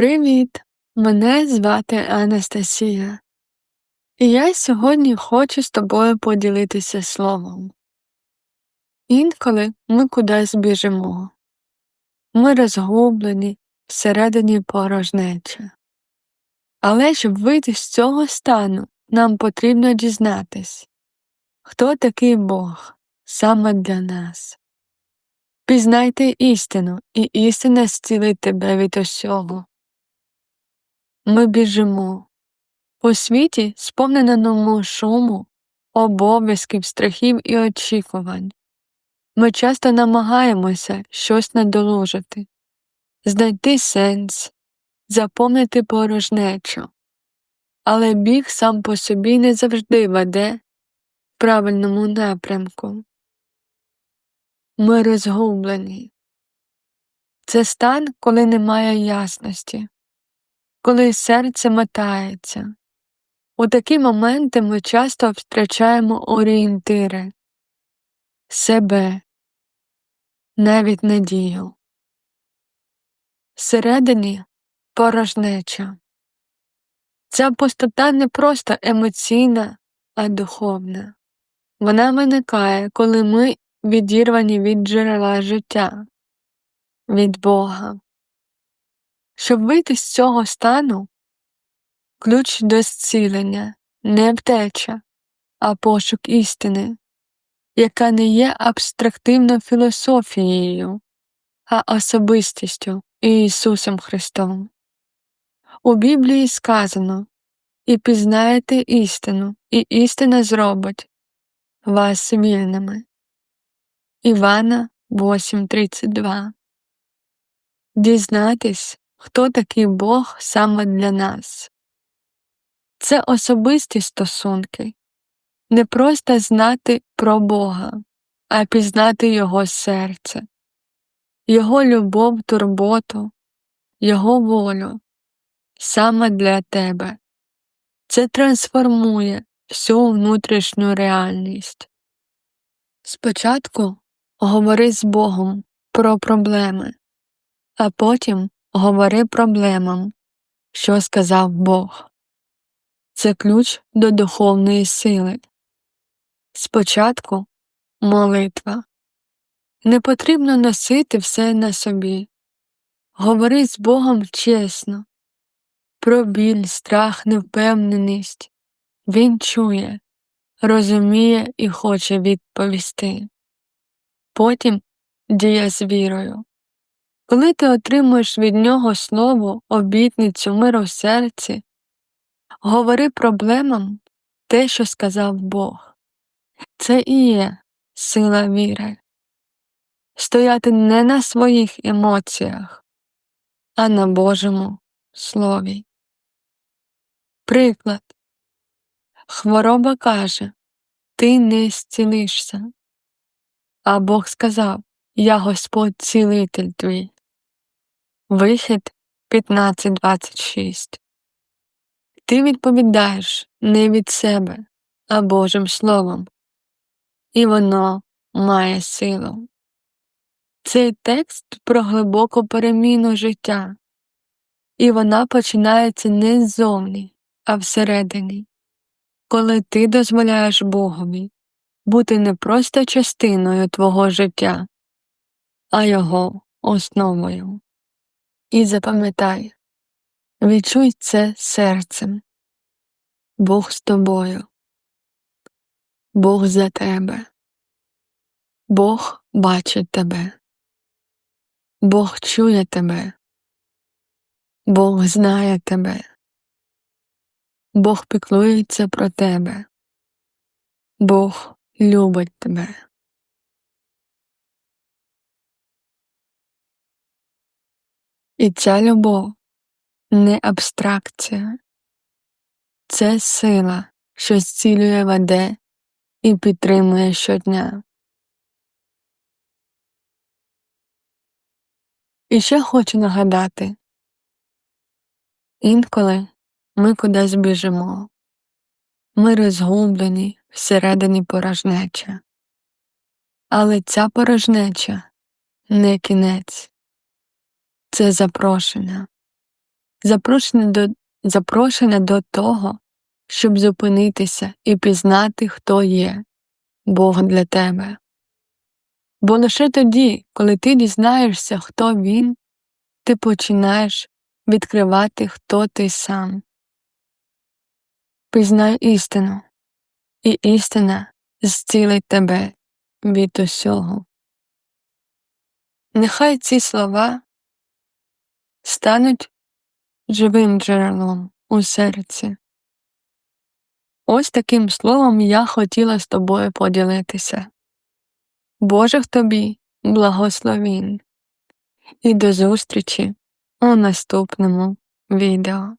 Привіт! Мене звати Анастасія, і я сьогодні хочу з тобою поділитися словом. Інколи ми кудись біжимо, ми розгублені всередині порожнеча. Але щоб вийти з цього стану, нам потрібно дізнатись, хто такий Бог саме для нас. Пізнайте істину, і істина зцілить тебе від усього. Ми біжимо. У світі, сповненому шуму, обов'язків, страхів і очікувань. Ми часто намагаємося щось надолужити, знайти сенс, заповнити порожнечу. Але біг сам по собі не завжди веде в правильному напрямку. Ми розгублені. Це стан, коли немає ясності коли серце мотається. У такі моменти ми часто втрачаємо орієнтири, себе, навіть надію. Всередині порожнеча. Ця пустота не просто емоційна, а духовна. Вона виникає, коли ми відірвані від джерела життя, від Бога. Щоб вийти з цього стану, ключ до зцілення не втеча, а пошук істини, яка не є абстрактивною філософією, а особистістю Ісусом Христом. У Біблії сказано І пізнаєте істину, і істина зробить вас вільними. Івана 8.32 Дізнатись хто такий Бог саме для нас. Це особисті стосунки, не просто знати про Бога, а пізнати Його серце, Його любов, турботу, Його волю саме для тебе. Це трансформує всю внутрішню реальність. Спочатку говори з Богом про проблеми, а потім Говори проблемам, що сказав Бог. Це ключ до духовної сили. Спочатку молитва. Не потрібно носити все на собі. Говори з Богом чесно, про біль, страх, невпевненість. Він чує, розуміє і хоче відповісти. Потім діє з вірою. Коли ти отримуєш від нього слово, обітницю, миру в серці, говори проблемам те, що сказав Бог. Це і є сила віри. Стояти не на своїх емоціях, а на Божому Слові. Приклад. Хвороба каже Ти не зцілишся. А Бог сказав Я Господь цілитель твій. Вихід 15.26 Ти відповідаєш не від себе, а Божим Словом, і воно має силу. Цей текст про глибоку переміну життя, і вона починається не ззовні, а всередині, коли ти дозволяєш Богові бути не просто частиною твого життя, а його основою. І запам'ятай, відчуй це серцем. Бог з тобою, Бог за тебе, Бог бачить тебе, Бог чує тебе, Бог знає тебе, Бог піклується про тебе, Бог любить тебе. І ця любов не абстракція, це сила, що зцілює веде і підтримує щодня. І ще хочу нагадати. Інколи ми кудись біжимо, ми розгублені всередині порожнеча, але ця порожнеча не кінець це запрошення. запрошення до, запрошення до того, щоб зупинитися і пізнати, хто є Бог для тебе. Бо лише тоді, коли ти дізнаєшся, хто він, ти починаєш відкривати, хто ти сам. Пізнай істину, і істина зцілить тебе від усього. Нехай ці слова стануть живим джерелом у серці. Ось таким словом я хотіла з тобою поділитися. Божих тобі благословін і до зустрічі у наступному відео.